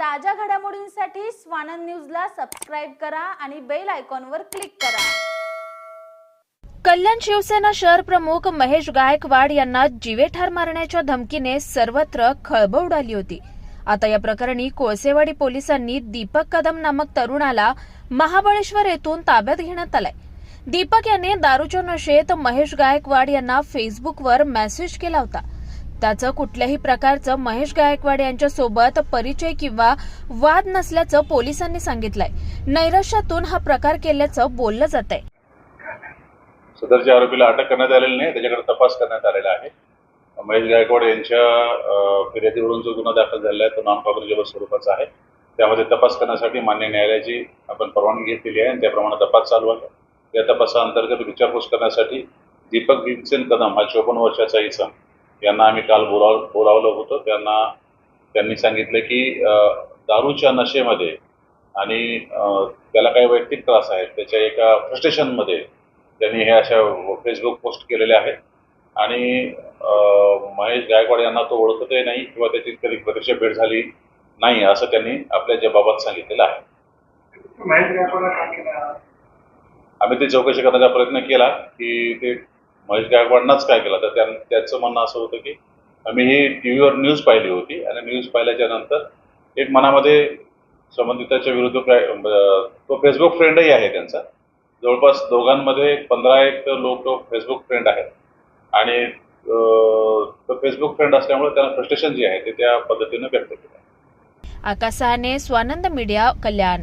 ताज्या घडामोडींसाठी स्वानंद न्यूजला सबस्क्राईब करा आणि बेल आयकॉनवर क्लिक करा. कल्याण शिवसेना शहर प्रमुख महेश गायकवाड यांना जीवेठार मारण्याच्या धमकीने सर्वत्र खळबळ उडाली होती. आता या प्रकरणी कोळसेवाडी पोलिसांनी दीपक कदम नामक तरुणाला महाबळेश्वर येथून ताब्यात घेण्यात आलाय. दीपक याने दारूच्या नशेत महेश गायकवाड यांना फेसबुकवर मेसेज केला होता. त्याचं कुठल्याही प्रकारचं महेश गायकवाड यांच्या सोबत परिचय किंवा वाद नसल्याचं पोलिसांनी सांगितलंय. नैराश्यातून हा प्रकार केल्याचं बोललं जात आहे सदरच्या आरोपीला अटक करण्यात आलेली नाही त्याच्याकडे तपास करण्यात आलेला आहे. महेश गायकवाड यांच्या फिर्यादीवरून जो गुन्हा दाखल झालेला आहे तो नॉन कॉग्रेजेबल स्वरूपाचा आहे. त्यामध्ये तपास करण्यासाठी मान्य न्यायालयाची आपण परवानगी घेतलेली आहे आणि त्याप्रमाणे तपास चालू आहे. या तपासाअंतर्गत विचारपूस करण्यासाठी दीपक भीमसेन कदम हा चोपन्न वर्षाचा इसम यांना आम्ही काल बोलाव बोलावलं होतं. त्यांना त्यांनी सांगितलं की दारूच्या नशेमध्ये आणि त्याला काही वैयक्तिक त्रास आहेत त्याच्या एका फ्रस्ट्रेशनमध्ये त्यांनी हे अशा फेसबुक पोस्ट केलेल्या आहेत आणि महेश गायकवाड यांना तो ओळखतही नाही किंवा त्याची कधी प्रत्यक्ष भेट झाली नाही असं त्यांनी आपल्या जबाबात सांगितलेलं आहे. आम्ही ते चौकशी करण्याचा प्रयत्न केला की ते महेश गायकवाडनाच काय केलं? तर त्या त्याचं म्हणणं असं होतं की आम्ही ही टी व्हीवर न्यूज पाहिली होती आणि न्यूज पाहिल्याच्या नंतर एक मनामध्ये संबंधिताच्या विरुद्ध काय तो फेसबुक फ्रेंडही आहे त्यांचा. जवळपास दोघांमध्ये पंधरा एक लोक फेसबुक फ्रेंड आहेत. आणि तो फेसबुक फ्रेंड असल्यामुळे त्यांना फ्रस्ट्रेशन जे आहे ते त्या पद्धतीनं व्यक्त केलं. आकाशाने स्वानंद मीडिया कल्याण.